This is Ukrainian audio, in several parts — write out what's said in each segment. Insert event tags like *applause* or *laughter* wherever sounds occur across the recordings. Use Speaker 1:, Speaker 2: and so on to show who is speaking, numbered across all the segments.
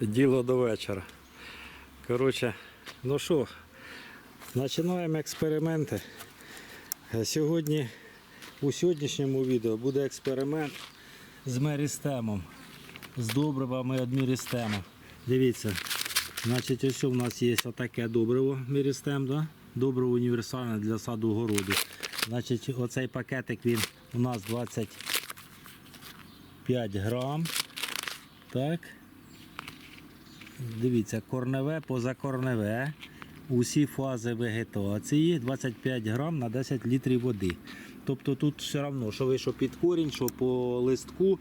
Speaker 1: діло до вечора. Коротше, ну що, починаємо експерименти. Е, Сьогодні, у сьогоднішньому відео буде експеримент з мерістемом, з добривами від мерістема. Дивіться, значить, ось у нас є отаке добриво мерістем, да? добриво універсальне для саду городу. Значить, оцей пакетик він у нас 25 грам. Так. Дивіться, корневе, позакорневе. Усі фази вегетації 25 грам на 10 літрів води. Тобто тут все одно, що ви що під корінь, що по листку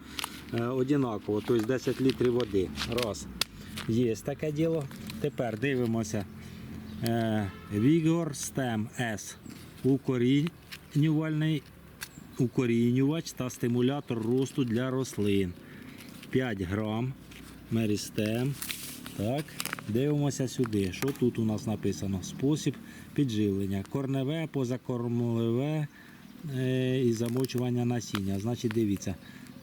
Speaker 1: е, однаково, тобто 10 літрів води. Раз. Є таке діло. Тепер дивимося. Vigor Stem S. Укорінювальний укорінювач та стимулятор росту для рослин. 5 грам. Мерістем. Так, дивимося сюди. Що тут у нас написано? Спосіб підживлення. Корневе, позакормлеве е, і замочування насіння. Значить, дивіться,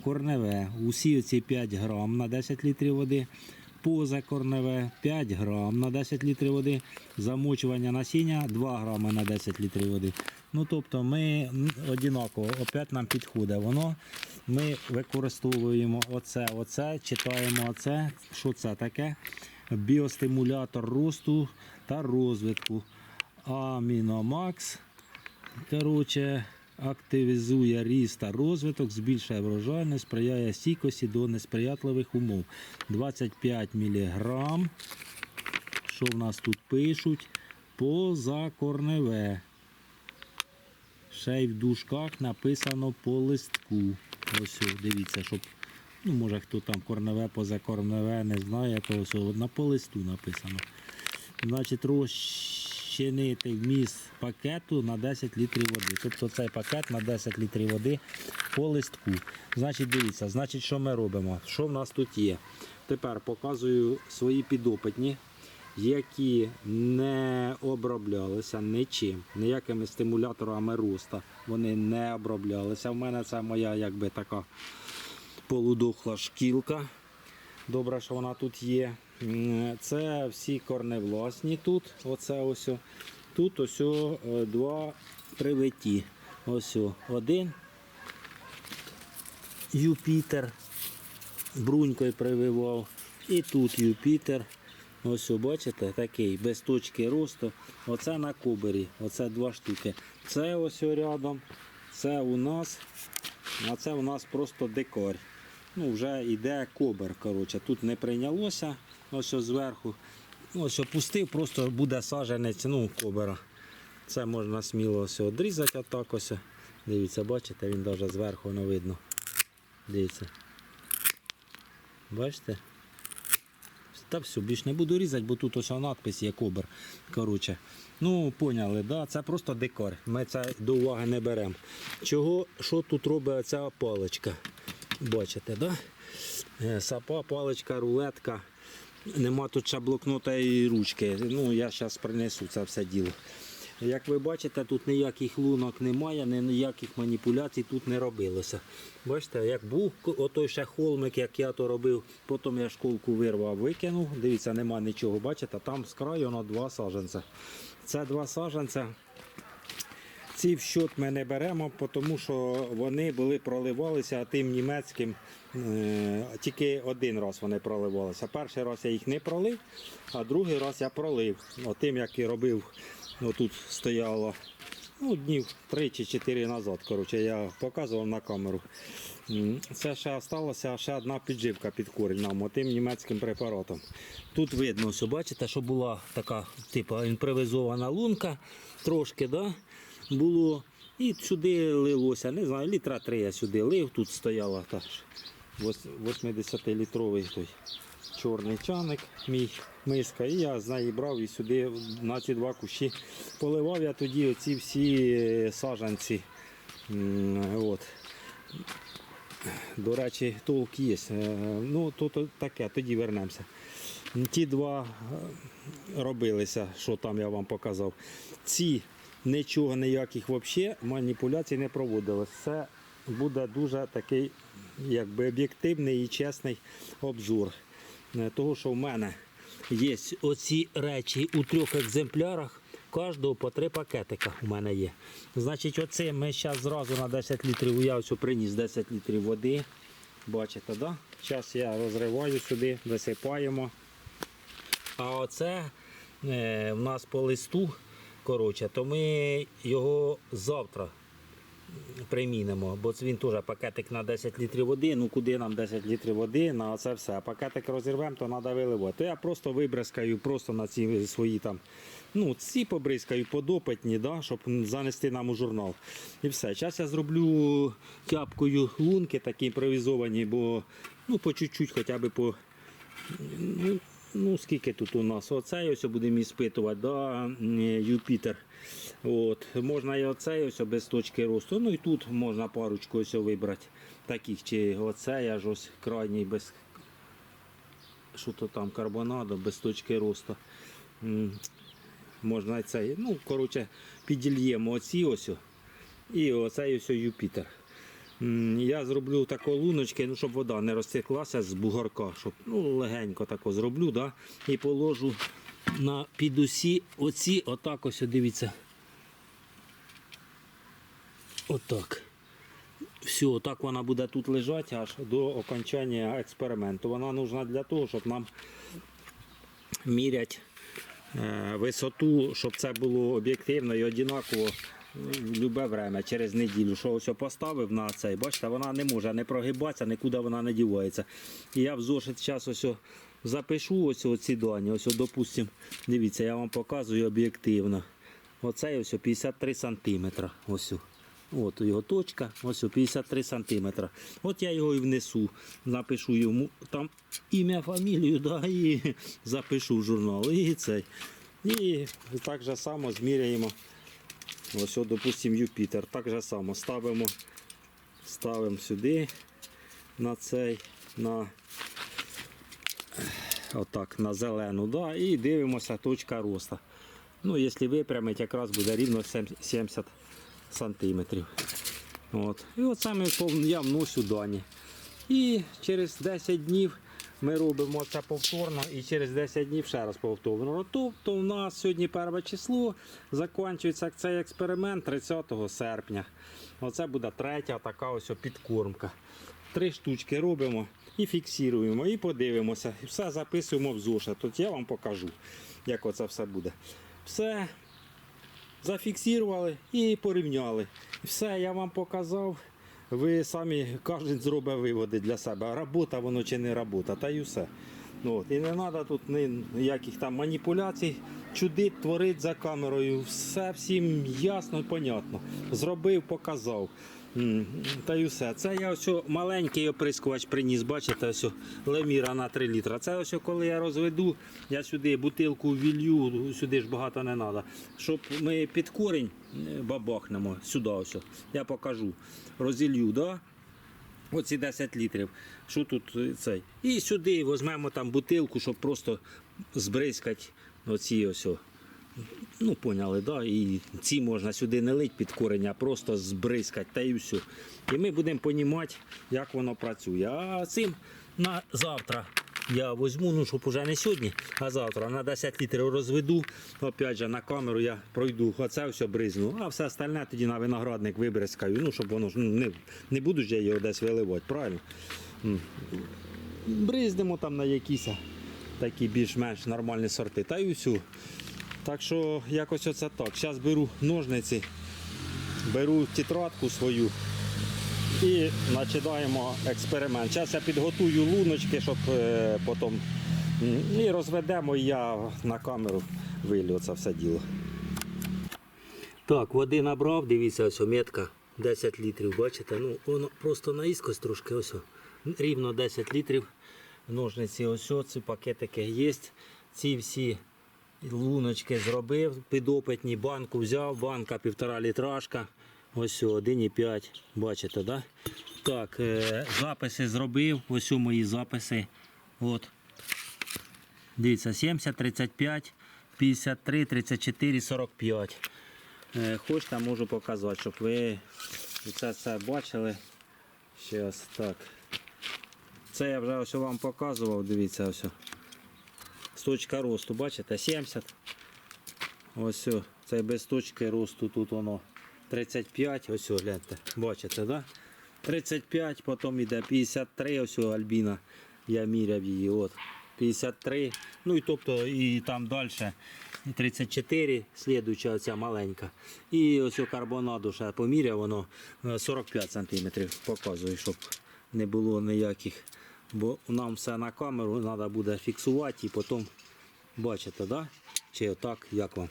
Speaker 1: корневе. Усі ці 5 грам на 10 літрів води. Позакорневе 5 грам на 10 літрів води. Замочування насіння 2 грами на 10 літрів води. Ну тобто ми однаково, опять нам підходить воно. Ми використовуємо оце, оце, читаємо оце. Що це таке? Біостимулятор росту та розвитку. Аміномакс. Коротше, активізує ріст та розвиток, збільшує врожайність, сприяє стійкості до несприятливих умов. 25 мг. Що в нас тут пишуть? Позакорневе. Ще й в дужках написано по листку. Ось, дивіться, щоб, ну, може хто там корневе, позакорневе, не знає, то ось на по листу написано. Значить, розчинити вміст пакету на 10 літрів води. Тобто цей пакет на 10 літрів води по листку. Значить, дивіться, значить, що ми робимо? Що в нас тут є? Тепер показую свої підопитні які не оброблялися нічим, ніякими стимуляторами росту. Вони не оброблялися. У мене це моя якби така полудохла шкілка. Добре, що вона тут є. Це всі корневласні тут. Оце ось. Тут ось е, два привиті. Ось один Юпітер брунькою прививав. І тут Юпітер. Ось бачите, такий без точки росту. Оце на кубері. Оце два штуки. Це ось рядом. Це у нас. А це у нас просто декор. Ну, вже йде кобер. Коротше. Тут не прийнялося. Ось о зверху. Ну, Ось о пустив, просто буде саженець ну, кобера. Це можна сміло ось одрізати отак ось. Дивіться, бачите, він навіть зверху не видно. Дивіться. Бачите? Та все, більш не буду різати, бо тут ось надпис є кобер. Коротше. Ну, поняли, да? це просто декор. Ми це до уваги не беремо. Чого, що тут робить ця паличка? Бачите, да? Е, Сапа, паличка, рулетка. Нема тут ще блокнота і ручки. Ну, я зараз принесу це все діло. Як ви бачите, тут ніяких лунок немає, ніяких маніпуляцій тут не робилося. Бачите, як був отой ще холмик, як я то робив, потім я школку вирвав, викинув. Дивіться, нема нічого. Бачите, там з краю воно два саженця. Це два саженця. Ці в счет ми не беремо, тому що вони були проливалися тим німецьким. е, Тільки один раз вони проливалися. Перший раз я їх не пролив, а другий раз я пролив. Тим, як і робив, отут стояло ну, днів 3 чи 4 назад. Коротше, я показував на камеру. Це ще залишилася ще одна підживка під корінь нам, тим німецьким препаратом. Тут видно, все, бачите, що була така типу, імпровізована лунка трошки, да? Було. І сюди лилося, не знаю, літра три я сюди лив, тут стояла та 80-літровий той чорний чаник, мій миска. І я з неї брав і сюди на ці два кущі поливав я тоді оці всі е, саджанці. От. До речі, толк є. Е, Ну, то, то таке, тоді вернемося. Ті два е, робилися, що там я вам показав. Ці нічого ніяких взагалі маніпуляцій не проводилось. Це буде дуже такий якби об'єктивний і чесний обзор. Е, Того, що в мене є оці речі у трьох екземплярах. Кожного по три пакетика у мене є. Значить, оце ми зараз зразу на 10 літрів, я приніс 10 літрів води. Бачите, да? Зараз я розриваю сюди, висипаємо. А оце е, в нас по листу, коротше, то ми його завтра примінимо, бо він теж пакетик на 10 літрів води. Ну куди нам 10 літрів води, на це все. Пакетик розірвемо, то треба виливати. То я просто вибризкаю просто на ці свої там. Ну, ці побризкаю подопитні, да, щоб занести нам у журнал. І все. Зараз я зроблю тяпкою лунки такі імпровізовані, бо ну, по чуть-чуть хоча б по Ну, скільки тут у нас? Оцей ось будемо іспитувати, да, Юпітер. От. Можна і оцей ось без точки росту. Ну і тут можна парочку ось вибрати таких. Чи оцей аж ось крайній без що то там карбонадо, без точки росту. Можна і цей. Ну, коротше, підільємо оці ось. І оцей ось Юпітер. Я зроблю тако луночки, ну, щоб вода не розтеклася з бугорка, щоб ну, легенько тако зроблю, да? і положу на під усі оці, отак ось, дивіться. Отак. Все, отак вона буде тут лежати аж до окончання експерименту. Вона нужна для того, щоб нам міряти е, висоту, щоб це було об'єктивно і однаково будь-яке время, через неділю. Що ось поставив на цей, бачите, вона не може не прогибатися, нікуди вона не дівається. І я в зошит зараз ось запишу ось ці дані. Ось, допустим, дивіться, я вам показую об'єктивно. Оце ось 53 сантиметра. Ось. От його точка, ось 53 сантиметра. От я його і внесу, напишу йому там ім'я, фамілію, да, і запишу в журнал. І цей. І так же само зміряємо. Ось, от, допустимо, Юпітер. Так же само ставимо, ставимо сюди на цей, на отак, на зелену, да, і дивимося точка росту. Ну, якщо випрямити, якраз буде рівно 70 сантиметрів. От. І ми пов- я вносю дані. І через 10 днів ми робимо це повторно і через 10 днів ще раз повторно. Тобто у нас сьогодні перше число, закінчується цей експеримент 30 серпня. Оце буде третя така ось підкормка. Три штучки робимо і фіксуємо, і подивимося. І все записуємо в зошит. Тут я вам покажу, як оце все буде. Все зафіксували і порівняли. Все, я вам показав. Ви самі кожен зробить виводи для себе. Робота воно чи не робота, та й все. Ну, От. І не треба тут ніяких там маніпуляцій, чудить, творить за камерою. Все всім ясно і понятно. Зробив, показав. Та й все. Це я ось маленький оприскувач приніс, бачите, ось леміра на 3 літра. Це ось коли я розведу, я сюди бутилку вілью, сюди ж багато не треба. Щоб ми під корінь е, бабахнемо сюди ось. Я покажу. Розілью, да? Оці 10 літрів. Що тут е, цей? І сюди візьмемо там бутилку, щоб просто збризкати оці ось. Ну, поняли, да? І ці можна сюди не лить під корень, а просто збризкати та і все. І ми будемо розуміти, як воно працює. А цим на завтра я візьму, ну щоб уже не сьогодні, а завтра на 10 літрів розведу. Опять же на камеру я пройду, оце все бризну, а все остальне тоді на виноградник вибризкаю, ну щоб воно ну, не, не буду ж я його десь виливати, правильно? Бриздимо там на якісь такі більш-менш нормальні сорти. Та й все. Так що якось оце так. Зараз беру ножниці, беру тетрадку свою і починаємо експеримент. Зараз я підготую луночки, щоб е, потім і розведемо, і я на камеру вилю це все діло. Так, води набрав, дивіться, ось метка 10 літрів, бачите? Ну, воно просто наїскось трошки, ось. Рівно 10 літрів. Ножниці, ось, ці пакетики є. Ці всі луночки зробив, підопитні, банку взяв, банка півтора літражка. Ось 1,5, бачите, да? Так, е, записи зробив, ось о мої записи. От. Дивіться, 70, 35, 53, 34, 45. Е, Хочете, можу показати, щоб ви це все бачили. Зараз так. Це я вже ось вам показував, дивіться ось. З точка росту, бачите, 70. Ось це без точки росту тут воно 35, ось гляньте, бачите, да? 35, потім йде 53, ось Альбіна, я міряв її, от, 53, ну і тобто і там далі 34, слідуюча оця маленька. І ось карбонаду ще поміряв, воно е, 45 см показує, щоб не було ніяких, бо нам все на камеру треба буде фіксувати і потім бачите, да? Чи отак, як вам?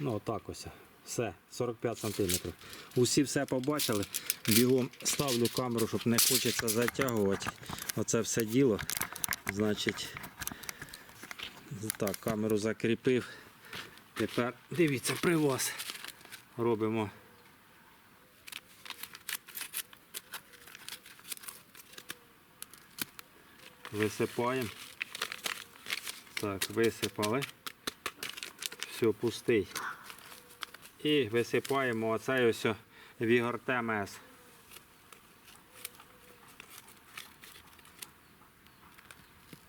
Speaker 1: Ну, отак ось. Все, 45 см. Усі все побачили. Бігом ставлю камеру, щоб не хочеться затягувати. Оце все діло. Значить, так, камеру закріпив. Тепер дивіться, при вас робимо. Висипаємо. Так, висипали. Все, пустий. І висипаємо оцей ось Вігор ТМС.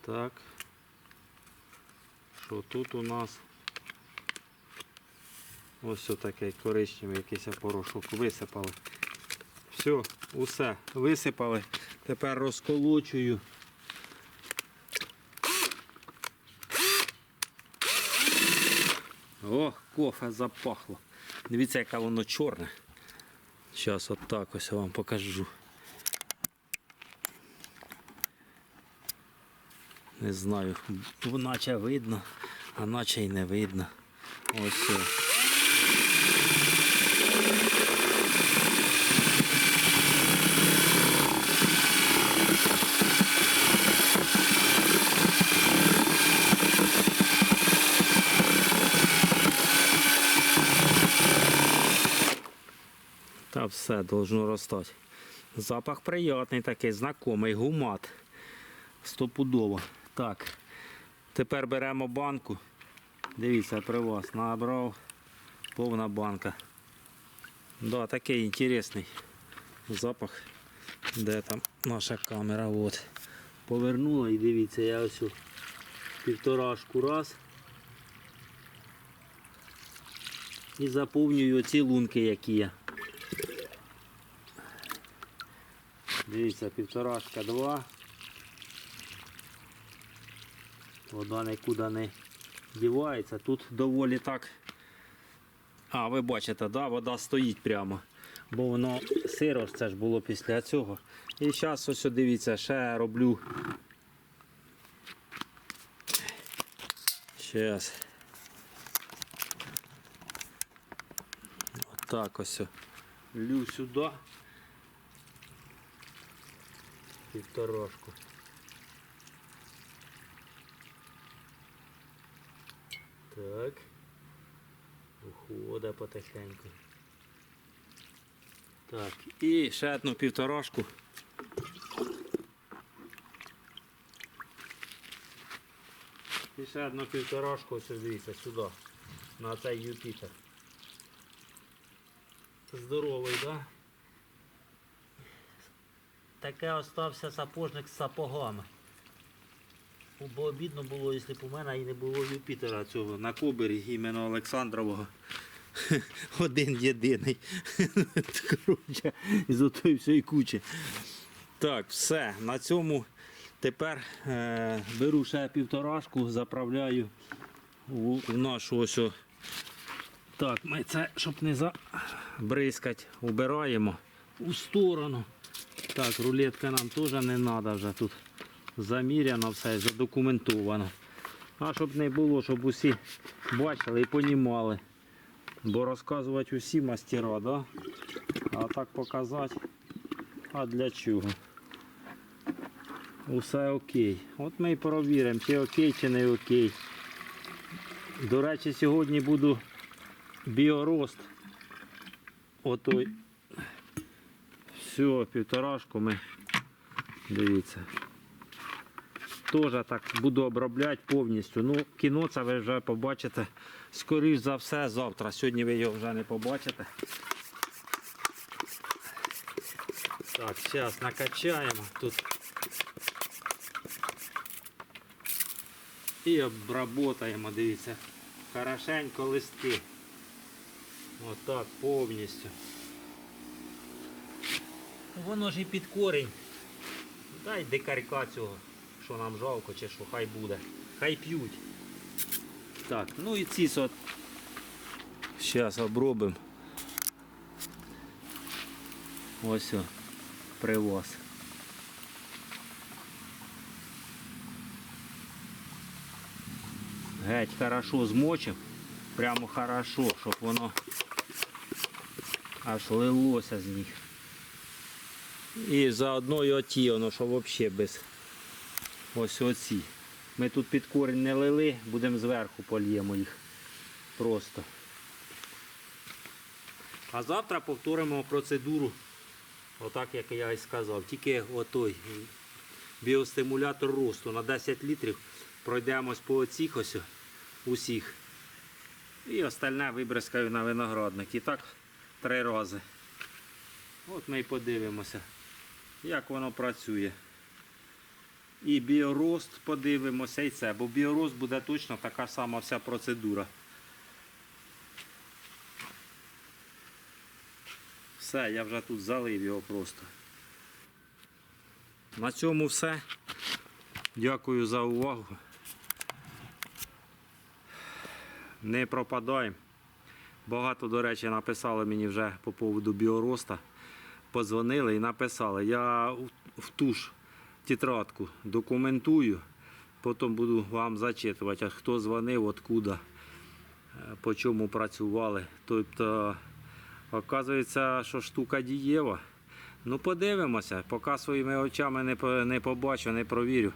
Speaker 1: Так. Що тут у нас? Ось такий коричневий якийсь порошок висипали. Все, усе висипали. Тепер розколочую. О, кофе запахло. Дивіться, яке воно чорне. Зараз отак ось я вам покажу. Не знаю, наче видно, а наче й не видно. Ось. Все. Должно ростати. Запах приятний такий, знакомий, гумат. Стопудово. Так. Тепер беремо банку. Дивіться, при вас набрав повна банка. Да, такий інтересний запах. Де там наша камера? От. Повернула і дивіться, я ось півторашку раз. І заповнюю ці лунки, які є. Дивіться, півторашка два. Вода нікуди не дівається. Тут доволі так. А, ви бачите, да, вода стоїть прямо. Бо воно сиро це ж було після цього. І зараз ось дивіться, ще роблю. Зараз. Отак ось. Лю сюди. Півторашку. Так. Ухода потихеньку. Так, і ще одну півторашку. І ще одну півторашку, ось дивіться, сюди. На цей Юпітер. Здоровий, так? Да? Таке остався сапожник з сапогами. Бо обідно було, якщо б у мене і не було Юпітера цього на кобері іменно Олександрового. *laughs* Один єдиний. *laughs* Коротше, із отої всієї кучі. Так, все. На цьому тепер е, беру ще півторашку, заправляю у, в нашу ось. Так, ми це, щоб не забризкати, убираємо у сторону. Так, рулетка нам теж не треба вже тут заміряно все, задокументовано. А щоб не було, щоб усі бачили і понімали. Бо розказувати усі мастера, да? а так показати. А для чого? Усе окей. От ми і перевіримо, чи окей, чи не окей. До речі, сьогодні буду біорост. Отой. Всю півторашку ми дивіться. Теж так буду обробляти повністю. Ну, кіно це ви вже побачите, скоріш за все, завтра. Сьогодні ви його вже не побачите. Так, зараз накачаємо тут. І обработаємо, дивіться, хорошенько листи. Ось так, повністю. Воно ж і під корінь. Дай дикарька цього, що нам жалко, чи що, хай буде. Хай п'ють. Так, ну і ці от. Зараз обробимо. Ось о, привоз. Геть хорошо змочив. Прямо хорошо, щоб воно аж лилося з них. І заодно і оті, воно, що взагалі без ось оці. Ми тут під корінь не лили, будемо зверху польємо їх. Просто. А завтра повторимо процедуру, отак як я і сказав. Тільки отой біостимулятор росту на 10 літрів пройдемось по оцих ось усіх. І остальне вибризкаю на виноградник. І так три рази. От ми і подивимося, як воно працює. І біорост подивимося і це, бо біорост буде точно така сама вся процедура. Все, я вже тут залив його просто. На цьому все. Дякую за увагу. Не пропадаємо. Багато, до речі, написали мені вже по поводу біороста. Позвонили і написали. Я в- ту ж тетрадку документую, потім буду вам зачитувати, а хто дзвонив, откуда, е, по чому працювали. Тобто, оказується, що штука дієва. Ну, подивимося, поки своїми очами не, не побачу, не провірю.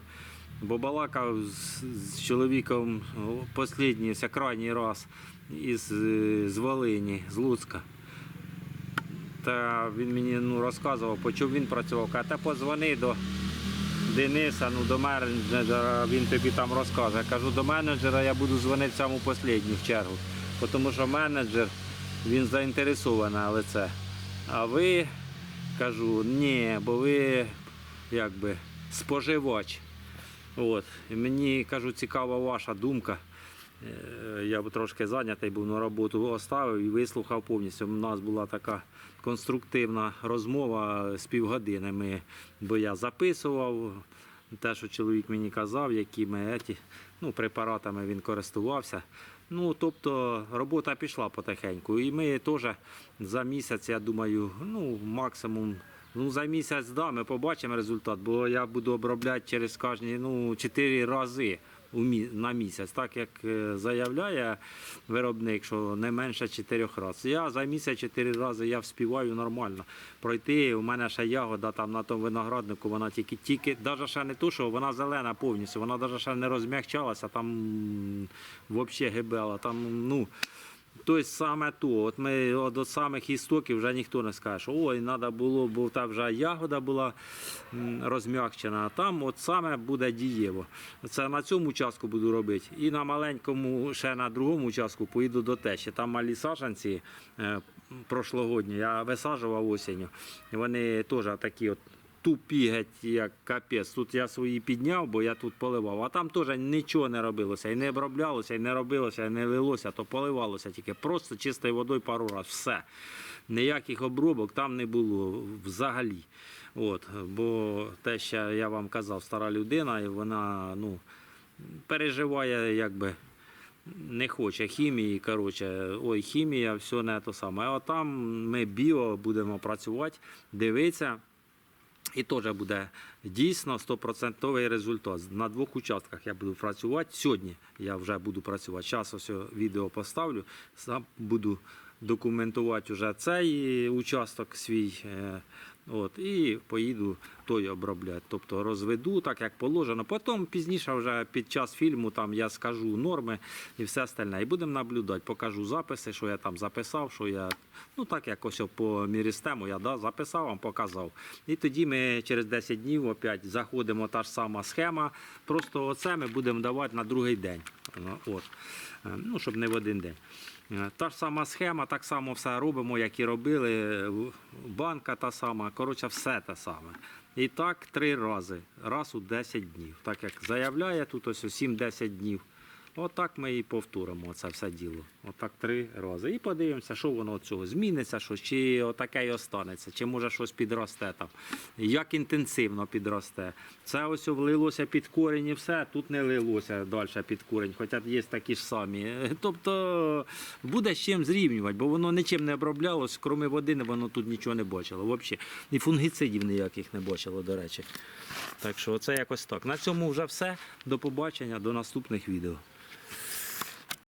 Speaker 1: Бо балакав з, з чоловіком останній, крайній раз із е, з Волині, з Луцька. Та він мені ну, розказував, по чому він працював. Каже, та подзвони до Дениса, ну до менеджера, він тобі там розкаже. Кажу, до менеджера я буду дзвонити саму останню в чергу. Тому що менеджер він заінтересований, але це. А ви кажу, ні, бо ви якби споживач. От. І мені кажу, цікава ваша думка. Е, Я трошки зайнятий був на роботу оставив і вислухав повністю. У нас була така конструктивна розмова з півгодини. Ми, бо я записував те, що чоловік мені казав, якими еті, ну, препаратами він користувався. Ну, тобто робота пішла потихеньку. І ми теж за місяць, я думаю, ну, максимум. Ну, за місяць да, ми побачимо результат, бо я буду обробляти через кожні ну, 4 рази на місяць, так як е, заявляє виробник, що не менше чотирьох разів. Я за місяць чотири рази я вспіваю нормально пройти. У мене ще ягода там на тому винограднику, вона тільки, тільки навіть ще не ту, що вона зелена повністю, вона навіть ще не розм'якчалася, там взагалі гибела. Там, ну, Тобто саме то, от ми от самих істоків вже ніхто не скаже, що ой, треба було, бо та вже ягода була розм'якчена, а там от саме буде дієво. Це на цьому участку буду робити. І на маленькому, ще на другому участку поїду до тещі. Там малі сажанці е, прошлогодні, я висаджував осінню. Вони теж такі от тупі, геть, як капець. Тут я свої підняв, бо я тут поливав. А там теж нічого не робилося. І не оброблялося, і не робилося, і не лилося, то поливалося тільки просто чистою водою пару разів. Все. Ніяких обробок там не було взагалі. От, бо те, що я вам казав, стара людина, і вона ну, переживає, якби. Не хоче хімії, коротше, ой, хімія, все не те саме. А там ми біо будемо працювати, дивитися. І теж буде дійсно 100% результат. На двох участках я буду працювати. Сьогодні я вже буду працювати. Зараз ось відео поставлю. Сам буду документувати вже цей участок свій. е, От, і поїду той обробляти. Тобто розведу так, як положено. Потім пізніше, вже під час фільму, там я скажу норми і все остальне. І будемо наблюдати, покажу записи, що я там записав, що я. Ну так як ось по мірістему я да, записав вам, показав. І тоді ми через 10 днів опять заходимо та ж сама схема. Просто оце ми будемо давати на другий день. От. Е, Ну, щоб не в один день. Е, Та ж сама схема, так само все робимо, як і робили. В- Банка та сама, коротше, все те саме. І так три рази, раз у 10 днів. Так як заявляє тут ось у 7-10 днів. Отак ми і повторимо це все діло. Отак три рази. І подивимося, що воно цього зміниться, що, чи отаке й останеться, чи може щось підросте там, як інтенсивно підросте. Це ось влилося під корінь і все, тут не лилося далі під корінь, хоча є такі ж самі. *laughs* Тобто буде з чим зрівнювати, бо воно нічим не оброблялось, крім води, воно тут нічого не бачило. Взагалі. І фунгіцидів ніяких не бачило, до речі. Так що це якось так. На цьому вже все. До побачення, до наступних відео.